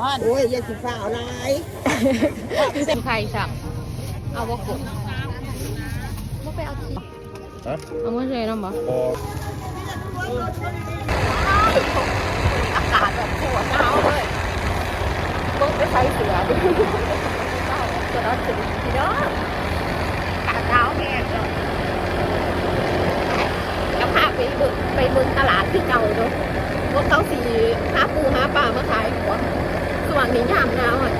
โอ้ยอย่าสิฟ้าเอาหลายเป็นใครสั่งเอาบ่กดบ่ไปเอาทีฮะเอามาเลยน้ำบ่พออากาศแบบปวดหนาวเลยมึงไปใส่เสือดิจะร้อนถึงทีเนาะอากาศหนาวแห้งเลยจะพาไปเบึงไปเบึงตลาดที่เก่าเนาะพวกเขาสีหาปูหาปลามาขายหัวส่ วนนี้ยามหนาวอะ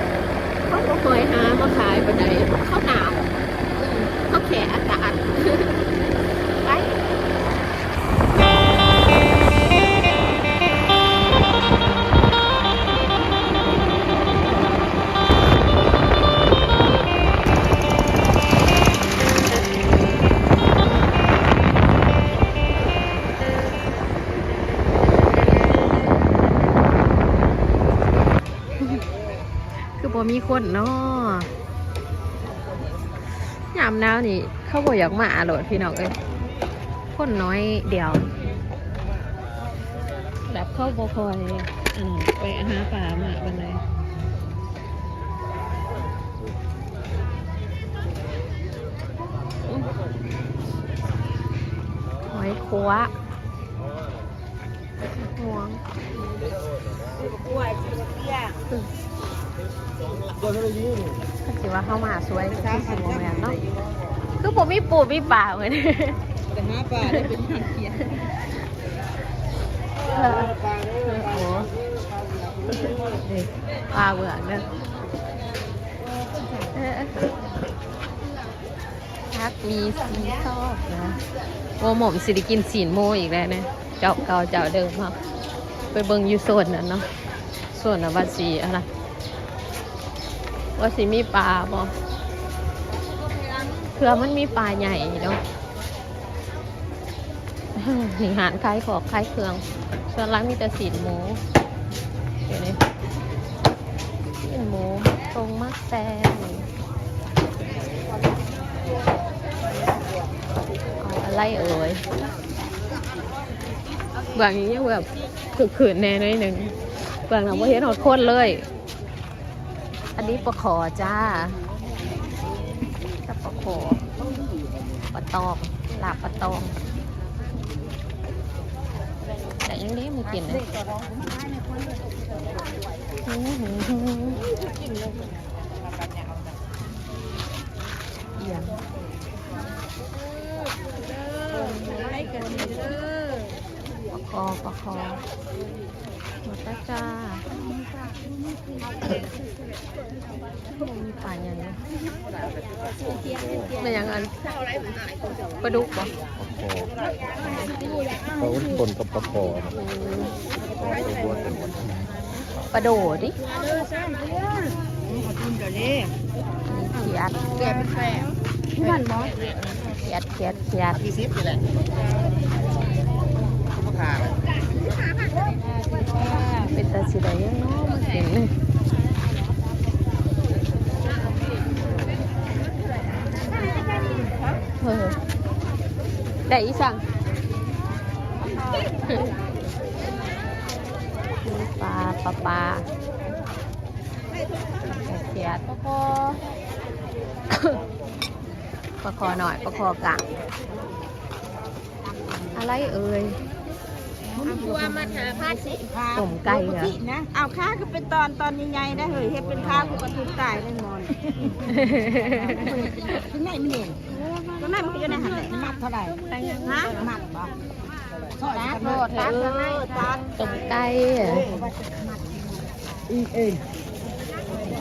เขาก็คอยหามาขายปันไดเขาหนา คนเนาะยามหนาวนี่ เขาบ่อยากมาโหลดพี่น้องเอ้ยคนน้อยเดียวแบบเข้าบ่คอยอันนั้นไปหาปลามาบันไดหอยคัวห่วงกล้วยสิเตี้ยก็ไม่ได้ยุ่งก็ สิว่าเข้ามาสวยคือสิบ่แม่นเนาะคือผมมีปูมีป่าเหมือนแต่หาปลาได้เป็นพันเขียนเออโอ้โหนี่ปลาเบื่อเนอะเออพักมีสีชอบนะโอ้หม่อมสิริกินสีนโมอีกแล้วนะเจ้าเก่าเจ้าเดิมเนาะไปเบิ่งอยู่โซนนั้นเนาะโซนน่ะว่าสีอะไร ว่าสีมีปลาบ่เพื่อมันมีปลาใหญ่เนาะหหารคล้ายของคล้ายเครื่อง ส่วนร้านมีแต่สีนหมูเดี๋ยวนี้สีนหมูตรงมักแตงเอาอะไรเอ่ยบางอย่างแบบคือขืนแน่หน่อยหนึ่งบางหลังว่าเห็นหอดคนเลย อันนี้ปลาขอจ้ากับปลาขอปลาตองลาบปลาตอง แต่ยังนี้มันกินเลยอื้อหือเยี่ยมปะคอปะคอหมดแล้วจ้า มีป่าอย่างนี้เป็นอย่างนั้นปลาดุกปะพอเขาคนกับประคอนะปลาโดดดิคุณเดี๋ยวนี้เขียดแกเป็นแฝงที่มันบ่เขียดเขียดเขียดกี่สิบนี่แหละคุณพ่อขา เป็นตาสีแดงยังเนาะมันเห็นเลยเอได้อีสั่งปลาปลาปลาเขียดปลาคอปลาคอหน่อยปลาคอกลางอะไรเอ่ย ตัวมันหาผ้าสิต้มไก่เหรอ นะเอาข้าคือเป็นตอนตอนใหญ่ๆได้เฮ้ยเฮ็ดเป็นข้าวคือกระทุนตายแน่นอนถึงไหนมันเองก็ไหนมันก็อยู่ในหันแหละมัดเท่าไหร่ฮะมัดบ่ตัดโลดตัดเท่าไหร่ตัดต้มไก่อะอีเอง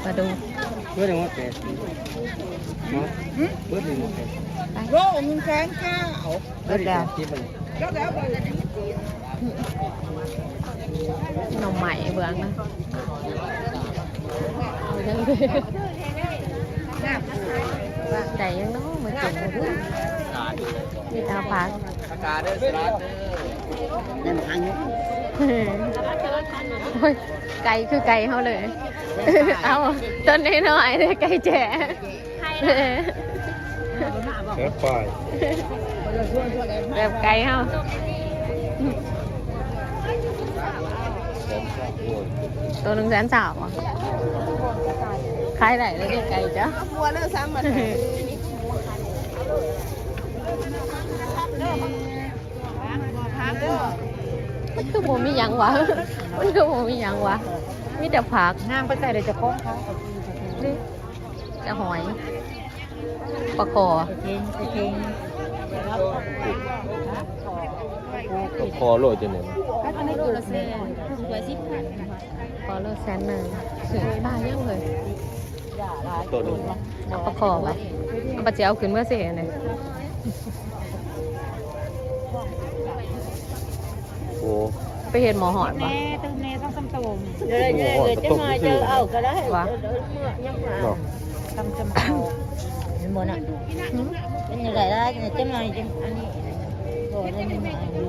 ปลาดูเพื่อนว่าแกเนาะเพื่อนว่าแกโลมึงแสนเก้าเบิดแล้วคิดมันแล้วแล้วไป หน่อให ม่เบืองนะแต่ยังน้องมากินเลยมีตาปากอากาศได้สลัดนั่นอันนี้โอ้ยไก่คือไก่เขาเลย เอาต้นน้อยๆเลยไก่แจ๋เสือฝ่ายแบบไก่เขา เสือฝ่าย โอ้ย ตัวหนึ่งแสนสามอะขายไหนเลยเด็กไก่จ้ะบัวเลิกซ้ำมามันคือบ่มีหยังวะ มันคือบ่มีหยังวะ มีแต่ผักนางไปใส่เลยจะคล้องเขานี่แต่หอยปลาคอเก่งเก่ง ต้องคอโลดจังเนี่ยอันนี้ตัวละแสนตัวสิบพันคอโลแสนหนึ่งถึงบ้านยังเลยตัวหนึงเอาปลาคอไปเอาปลาเจียวขึ้นเมื่อเสียเนี่ยโอ้ไปเห็นหมอหอดปะแม่ตึงแม่ต้องซ้ำตูมเดี๋ยวเดี๋ยวจะมาเจอเอาก็ได้วะเนาะทำจำเอาเห็นบ่น่ะเป็นยังไงได้จะมาจังอันนี้ โอ้ยนี่มาดู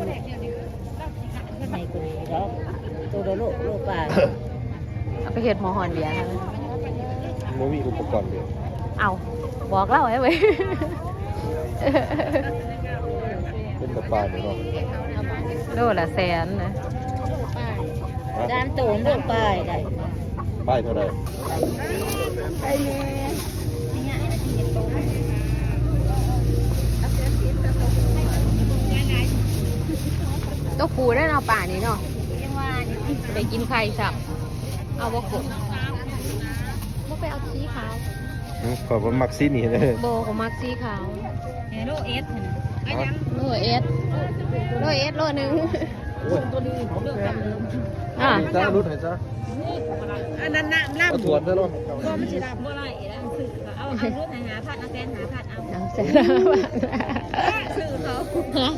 ไม่กูนี่แล้วตัวโลโลป่าเอาไปเห็นหมอหอนเบียร์ค่ะบ่มีอุปกรณ์เดียวเอาบอกเล่าให้ไว้เป็นกระปาเนี่ยเนาะโลละแสนนะด้านตูนโลป่าได้ป้ายเท่าไหร่ ตัวปูได้เนาะป่านี้เนาะไปกินไข่สับเอาบกบบ่ไปเอาสีขาวอืมขอยบ่มักซีนี่เลยโบกับมักสีขาวโลเอสอ๋อโลเอสโลเอสโลหนึ่ง โอ้ยอะจ้ารุดให้จ้าอันนั้นน้ำน้ำเอาถวนซะเนาะก็ไม่ใช่น้ำบ่ไรแล้วคือเอาเอารุ่นหาพัดเอาแกนหาพัดเอาเอาเสร็จชื่อเขาฮะ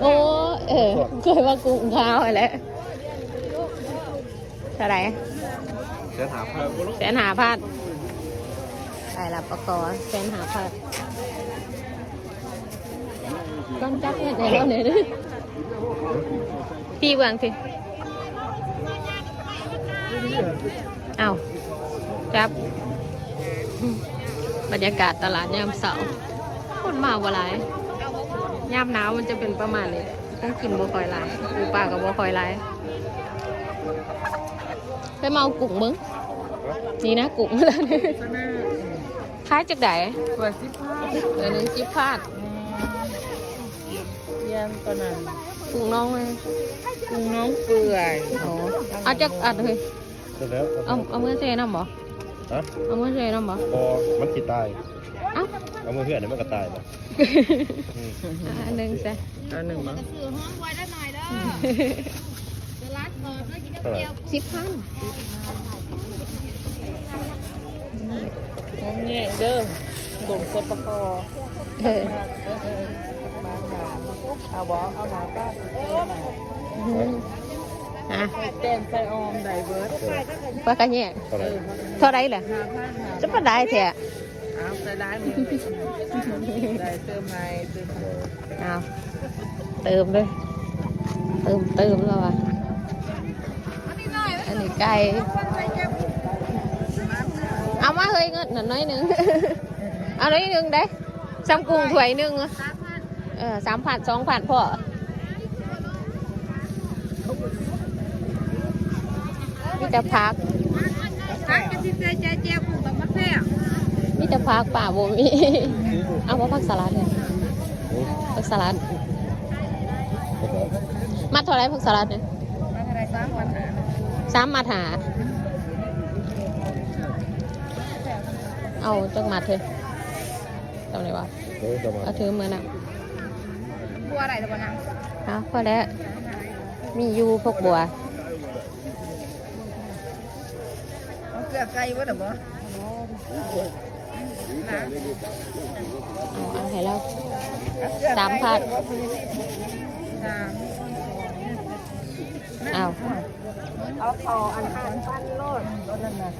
โอ้เออเคยว่ากุ้งขาวอะไรเท่าไหร่เดี๋ยวถามเพิ่มแสนหาพัดใส่ละประกอแสนหาพัดก้อนจับเนี่ยใจร้อนเลยดิ พี่เบืองสิเอาจับบรรยากาศตลาดยามเสาร์คนมาบ่หลายยามหนาวมันจะเป็นประมาณนี้แหละต้องกินบัวคอยหลายปูปลากับบัวคอยหลายไปเมากุ้งมึงนี่นะกุ้งแล้วนี่คล้ายจากไหนตัวสิบห้าเดี๋ยวนึงจิบพลาดเยี่ยมตัวนั้น กุ้งน้องเลยกุ้งน้องเปื่อยโอ้เอาจากอัดเลยเสร็จแล้วเอาเอามือเซน้ำบ่ฮะเอามือเซน้ำบ่พอมันสิตายเอ้าเอามือเพื่อนเดี๋ยวมันก็ตายบ่อันหนึ่งซะอันนึงมั้งสื่อห้องไว้ได้หน่อยเด้อจะรัดเปิดด้วยกินเท่าไหร่สิบพันห้องแง่เด้อส่งเซ็ตปะคอ เออเอาบอเอาหนาป้าอะเต้นใส่ออมไดเบิร์ดปลากระเนี่ยเท่าไหร่เท่าไรเหรอหาผ้าหาจะปลาได้แท้เอาใส่ได้มือได้เติมไม้เติมเอาเติมด้วยเติมเติมแล้วว่ะอันนี้ไก่เอามาเฮ้ยเงินหน่อยน้อยหนึงเอาน้อยหนึงได้ซ้ำกุ้งถ้วยหนึงอะ เออสามผัดสองผัดพอมีแต่พักพักกันที่ใจใจเจียวกุ้งกับมะแพร้าวมีแต่พักป่าบ่มีเอาว่าผักสลัดเนี่ยผักสลัดมัดเท่าไรผักสลัดเนี่ยมาอะไรสามวันหาสามมัดหาเอาจังมัดเถอะจำได้ว่าเออประมาณเอาถือมือน่ะ บัวอะไรตัวนั้นเอาพอแล้ว มีอยูพวกบัวเอาเกลือไก่วะเดี๋ยวบ่เอาเอาให้แล้วสามพันสามเอาเอาคออันพันพันโลดรถนั่นน่ะ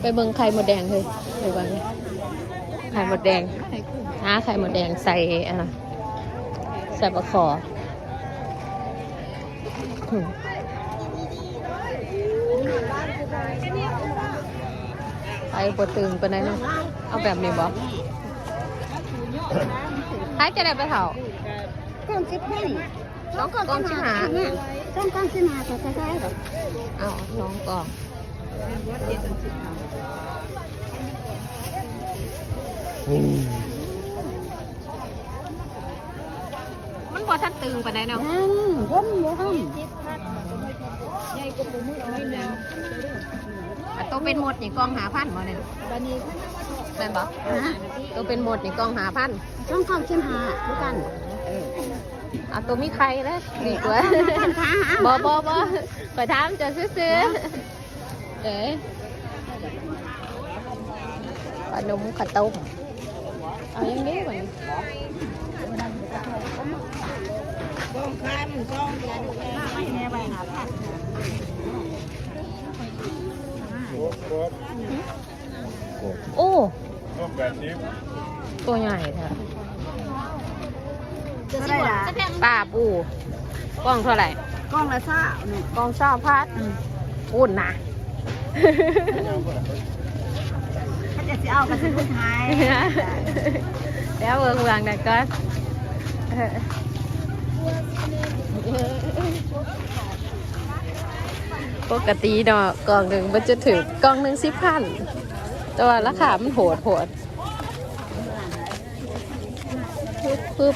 ไปเบิ่งไข่หมดแดงเลยไปเบิ่งไข่หมดแดงหาไข่หมดแดงใส่อะนะใส่บะขออืมไปปวดตึงไปไหนใดเนาะเอาแบบนี้บ่ขายจะได้ไปเถาก้อนสิบพัน สองกล่องชิหาสองก้อนสิบห้าก็คล้ายๆหรอกเอาสองกล่องอืมมันพอทันตึงปานใดเนาะอืมผมบ่ทอะตัวเป็นหมดนี่กล่องหาพันบ่เนี่ยำบันนี้แม่นบ่ฮะตัวเป็นหมดนี่กล่องหาพันสองก้อนสิบห้าด้วยกัน เอาตัวมีใครแล้วดีกว่าพันขาหาบ่บ่บ่ไปถามจะซื้อๆเอ๋ขนมข้าวต้มเอาอย่างนี้ก่อนกองคายมันกองยันไม่แน่ไปหาพันโอ้ต้องแบบนี้ตัวใหญ่แท้เท่าไหร่ล่ะป้าปูกล่องเท่าไหร่กล้องละซ่าเนี่ยกล่องเช้าพัดอุ่นนะถ้าจะสิเอาก็สิพูดไทยแล้วเมืองเมืองนะก็ปกติเนาะกล่องหนึ่งมันจะถึงกล่องหนึ่งสิบพันแต่ว่าราคามันโหดโหดปึ๊บปึ๊บ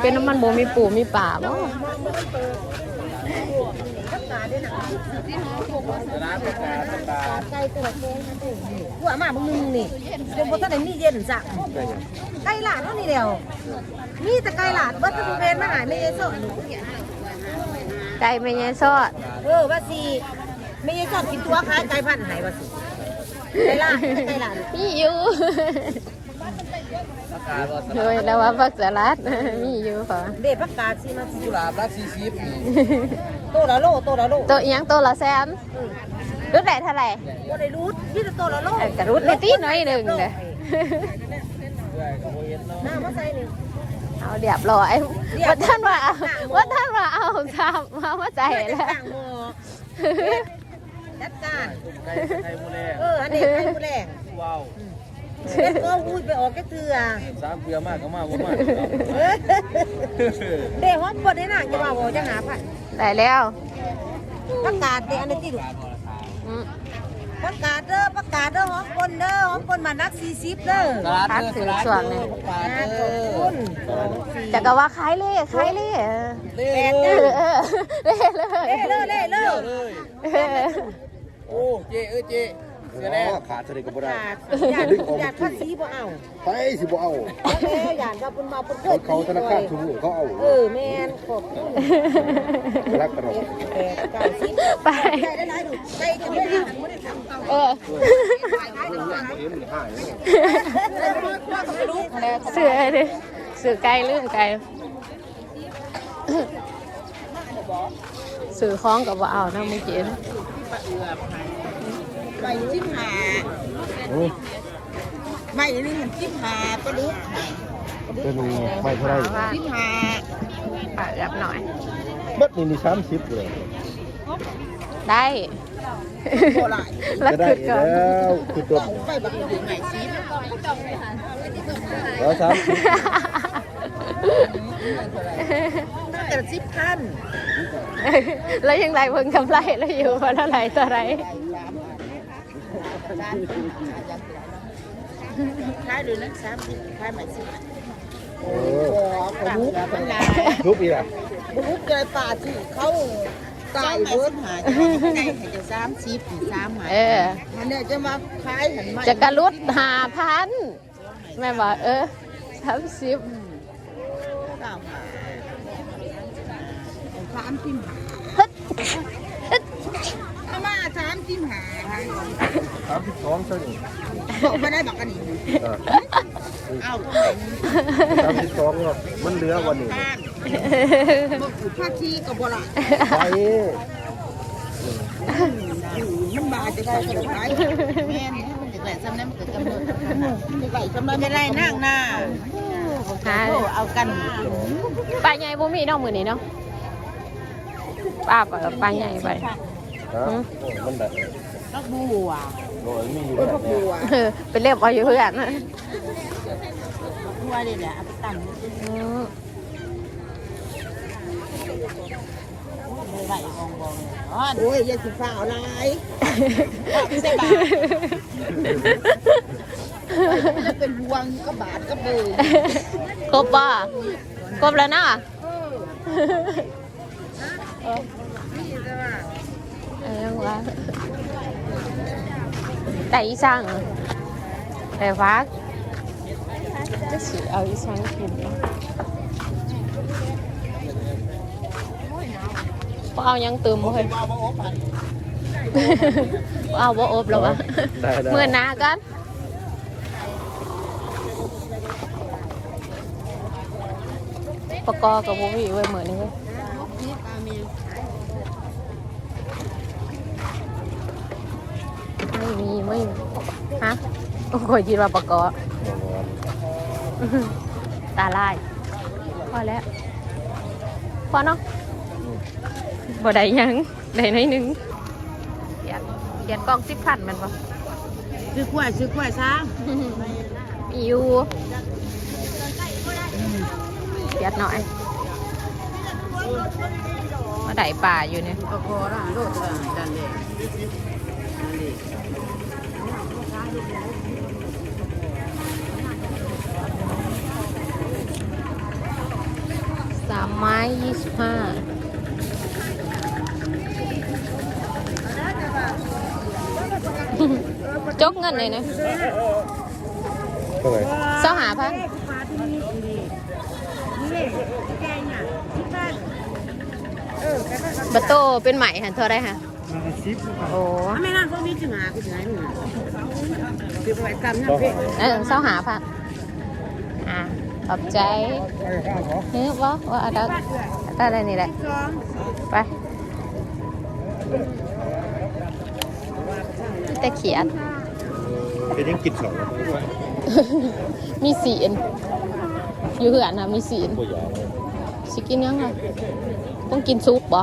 เป็นน้ำมันโบมีปูมีป่าบ่ร้านประกาศประกาศไก่ตัวแกงนั่นเองกูอามามึงนึงนี่จนบ่ทันได้มีเย็นจ้ะได้ยังไก่หลาดเท่านี้แล้วมีแต่ไก่หลาดเบิดทุกเพนมาหายไม่เยอะสดไก่ไม่ใช่ซอดเออว่าสิไม่เยอะสดกินตัวคล้ายไก่พันธุ์หายว่าสิไก่หลาดไก่หลาดมีอยู่ประกาศว่า โดยแล้วว่าพักสลัด มีอยู่ค่ะเด็ดผักกาดสิมาสิกุหลาบรักซีซีฟนี่โตละโลโตละโลตัวอีหยังตัวละแสนรุ่นไหนเท่าไหร่บ่ได้รู้ที่จะโตละโลเอ้ยกระรุ่นในตีน้อยหนึ่งเด้อได้ก็บ่เห็นเนาะน้ามาใส่นี่เอาเรียบร้อยเรียบร้อยว่าท่านว่าเอาว่าท่านว่าเอาทำมาว่าใจใส่แล้วต่างหม้อจัดการไก่ไก่หมูแดงเอออันนี้ไก่ผู้แรงว้าว ก็อุ้ยไปออกแค่เถื่อสามเกลือมากก็มากบ่มากเด็กฮอปบ่ได้น่ะจะว่าบ่จะหาผัดได้แล้วประกาศเด็กอันนี้ติดอืมประกาศเด้อประกาศเด้อฮอปคนเด้อฮอปคนมานัก40เด้อตลาดเด้อตลาดเด้อประกาศอ่าเด้ขอบอคุณจะก็ว่าขายเล่ขายเล่เล่เอเลอยเออเล่เลยเล่เล่เล่เล่เลยเออโอ้เจ๊เอ้ยเจ๊ เสียแดงขาดเสด็จก็ปบ่ระได้กาศญาติญาติภาษีบ่เอาไปสิบ่เอาแล้วญาติว่าเพิ่นมาเพิ่นเคเขายเขาธนาคารทุกมือเขาเอาเออแม่นขอบคุณรักกันหรอกแปดเก้าสิบไปได้หลายๆดูใจจะไม่ได้บ่ได้ทำเออเอ็มหายเสือเลยเสือไกลเรื่องไกลสื่อคล้องกับว่าเอานะเมื่อกี้ ใบจิ้มหาใบนึงมันจิ้มหาปลาดุกเป็นไม่เท่าไรจิ้มหาอะรับหน่อย เบัดนี่นี่สามสิบเลยได้ โบราณแล้วจะได้ขึ้นก่อนแล้วคือตัวไปบักอยู่ไหนสิแล้วสามสิบแต่สิบพัน แล้วยังไรเพิ่งกำไรแล้วอยู่ว่าเท่าไหร่ต่อไร ขายดูนักสามสิบขายใหม่สิบเออปลาดุกมันลาทุบอีกอะปลาดุกเจอป่าที่เขาตายเบิดหาจะได้ให้จะสามสิบสามหาเออมันเนี่ยจะมาขายหันมาจะกระลุดหาพันแม่บอกเออสามสิบสามหาสามสิบหาฮึดฮึดเอา มาสามสิบหาสามสิบสองเท่านี้บอกไม่ได้บอกกันนี่เออเอาสามสิบสองหรอกมันเหลือวันนี้บ้านบอกอยู่ภาคีกับโบราณไปมันบาจะใส่กับไรแม่นี่มันจะไหลซ้ำนั้นมันเกิดกำเนิดมันจะไหลซ้ำนั้นไม่ได้นั่งหน้าหาเอากันปลาใหญ่บ่มีเน้องมือนี้เนาะป้าปล่อยปลาใหญ่ไปฮะโอ้ มันได้นักบัวโอ้ยมีอยู่แบบกนี้บัวเออไปเรียบเอาอยู่เพื่อนนทั่วเลยแหละอาไปตั้งอืมเลยไหลบองบองโอ้ยยาสิฟ้าอาลายไม่ใช่บาทจะเป็นบวงก็บาทก็เบอครบป่ะครบแล้วนะ เออยังวะแต่อีสั่งแต่ว่าจะสิเอาอีสั่งกินเนาะบ่เอายังเติมบ่เฮ้ยบ่เอาบ่อบแล้ววะ ได้ได้เมื่อหนากันปกกอกับบุวีไว้เหมือนนี้เว้ยไม่มีไม่มีฮะโอ้ยคิดว่าปกกอตาลายพอแล้วพอเนาะบ่ได้หยังได้น้อยหนึงเขียนเขียนกล่องสิบพันแมันปะซื้อกล้วยซื้อกล้วยซะมีอยู่เขียดหน่อยมาได้ป่าอยู่เนี่ยก็พอละโลดละดันเลย สามไม้ยี่สิบห้าจกเงินเลยนะเท่าไหร่เสาหาพันบัตโตเป็นใหม่หันเท่าไรฮะชิป โอ้ไม่น่าก็มีจุหากูจะไหนหนูคือไปกำนะเพ่เออเสาหาพันอะขอบใจเฮ้ยว่าว่าอะไรอะไรนี่แหละสองไปแต่เขียนเป็นยังกินสองมีสีนอยู่เหือนนะมีสีนตัวอย่างสิกินยังไงต้องกินซุปบ่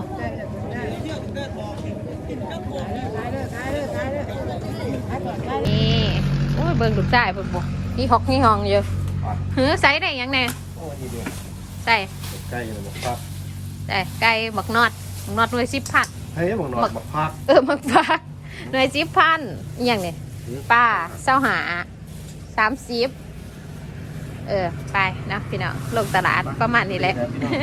นี่โอ้ยเบิ่งลูกได้บ่บ่นี่ฮอกนี่ห้องอยู่เฮ้อใส่ได้ยังแน่โอ้ยเดียวใส่ใกล้เลยบอกพักใส่ไก่บักนอดบักนอดหน่วยสิบพันเฮ้ยบอกนอนบอกพักเออมักปลาหน่วยสิบพันอหย่างเนี่ยป้าเศร้าหาสามสิบเออ ไปนะพี่น้องลงตลาดประมาณนี้แหละพี่น้อง